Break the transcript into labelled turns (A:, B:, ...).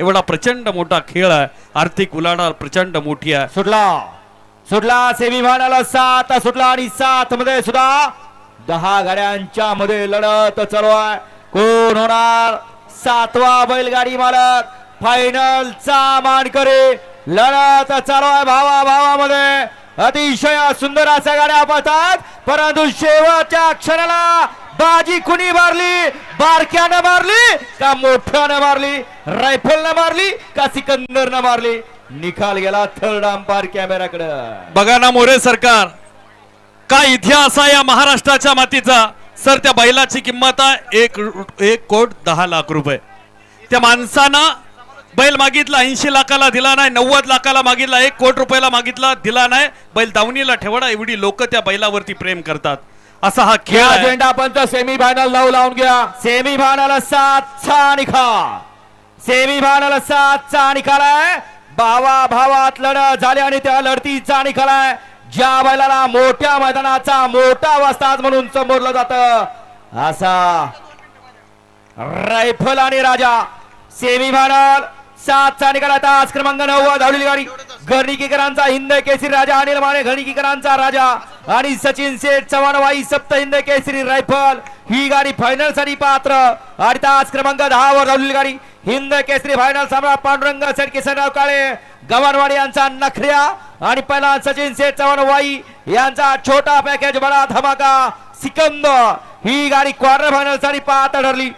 A: एवढा प्रचंड मोठा खेळ आहे. आर्थिक उलाढाल प्रचंड मोठी आहे.
B: सुटला. सुटला सेमी फायनल सात सुटला आणि सात मध्ये सुद्धा दहा गाड्यांच्या मध्ये लढत चालू आहे. कोण होणार? सातवा बैलगाडी मालक. फायनलचा मानकरी लढत चालू आहे भावा भावामध्ये अतिशय सुंदर अशा गाड्या पाहतात परंतु शेवटच्या क्षणाला बाजी कुणी मारली? बारक्यानं मारली का मोठ्यानं मारली? रायफलनं मारली का सिकंदरनं मारली? निकाल गेला थर्ड अंपायर कॅमेराकडे
A: बघा ना मोरे सरकार काय इतिहास आहे या महाराष्ट्राच्या मातीचा? सर त्या बैलाची किंमत आहे एक एक कोट दहा लाख रुपये. त्या माणसानं बैल मागितला ऐंशी लाखाला दिला नाही नव्वद लाखाला मागितला एक कोट रुपयाला मागितला दिला नाही. बैल दावणीला ठेवडा एवढी लोक त्या बैलावरती प्रेम करतात. असा हा खेळ.
B: झेंडा पंच सेमी फायनल लावून लावून घ्या. सेमी फायनल सातचा निकाल सेमी फायनल सातचा निकाल आहे. भावा भावात लढत झाली आणि त्या लढतीचा निकाल आहे. ज्या बैलाला मोठ्या मैदानाचा मोठा वस्ताद म्हणून संबोधलं जात. असा रायफल आणि राजा. सेमी फायनल सातचा निकाल आता आज क्रमांक नव्वद धावलेली गाडी. घरणिकीकरांचा हिंद केसरी राजा अनिल माने घरणिकीकरांचा राजा. आणि सचिन शेठ चव्हाणवाई सप्त हिंद केसरी रायफल. ही गाडी फायनलसाठी पात्र. आणि तास क्रमांक दहा वर धावलेली गाडी. हिंद केसरी फायनल सम्राट पांडुरंग सेठ किसनराव काळे गव्हाणवाडी यांचा नखऱ्या. आणि पहिला सचिन शेठ चव्हाणवाई यांचा छोटा पॅकेज बडा धमाका. सिकंद ही गाडी क्वार्टर फायनलसाठी पात्र ठरली.